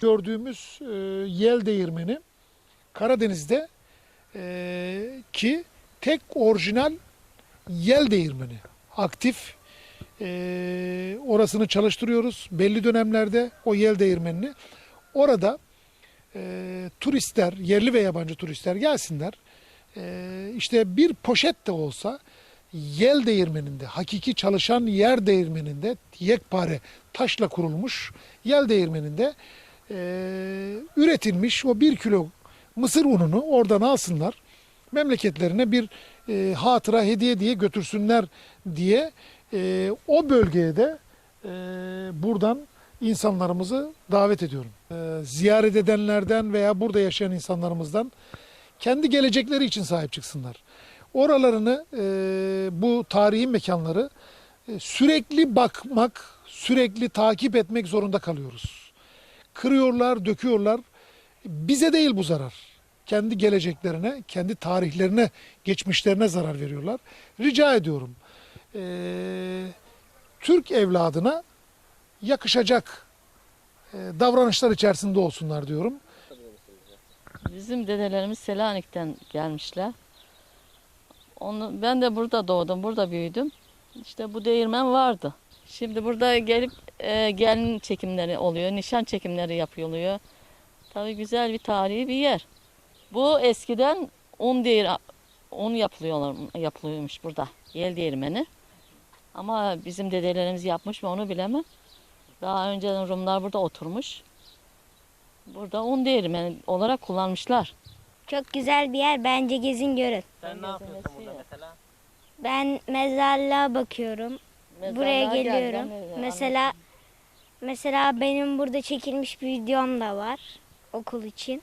Gördüğümüz e, yel değirmeni Karadeniz'de e, ki tek orijinal yel değirmeni. Aktif e, orasını çalıştırıyoruz. Belli dönemlerde o yel değirmenini. Orada e, turistler, yerli ve yabancı turistler gelsinler. E, işte bir poşet de olsa yel değirmeninde, hakiki çalışan yer değirmeninde yekpare taşla kurulmuş yel değirmeninde e, üretilmiş o bir kilo mısır ununu oradan alsınlar. Memleketlerine bir e, hatıra hediye diye götürsünler diye e, o bölgeye de e, buradan insanlarımızı davet ediyorum. E, ziyaret edenlerden veya burada yaşayan insanlarımızdan kendi gelecekleri için sahip çıksınlar. Oralarını e, bu tarihi mekanları e, sürekli bakmak, sürekli takip etmek zorunda kalıyoruz. Kırıyorlar, döküyorlar. Bize değil bu zarar. Kendi geleceklerine, kendi tarihlerine, geçmişlerine zarar veriyorlar. Rica ediyorum. e, Türk evladına yakışacak e, davranışlar içerisinde olsunlar diyorum. Bizim dedelerimiz Selanik'ten gelmişler. Onu, ben de burada doğdum, burada büyüdüm. İşte bu değirmen vardı. Şimdi burada gelip e, gelin çekimleri oluyor, nişan çekimleri yapılıyor. Tabii güzel bir tarihi bir yer. Bu eskiden un değir un yapılıyorlar yapılıyormuş burada. Yel değirmeni. Ama bizim dedelerimiz yapmış mı onu bilemem. Daha önceden Rumlar burada oturmuş. Burada un değirmeni olarak kullanmışlar. Çok güzel bir yer. Bence gezin görün. Sen ne yapıyorsun burada mesela? Ben mezarlığa bakıyorum. Buraya Mezarlığa geliyorum. de Mesela mesela benim burada çekilmiş bir videom da var okul için.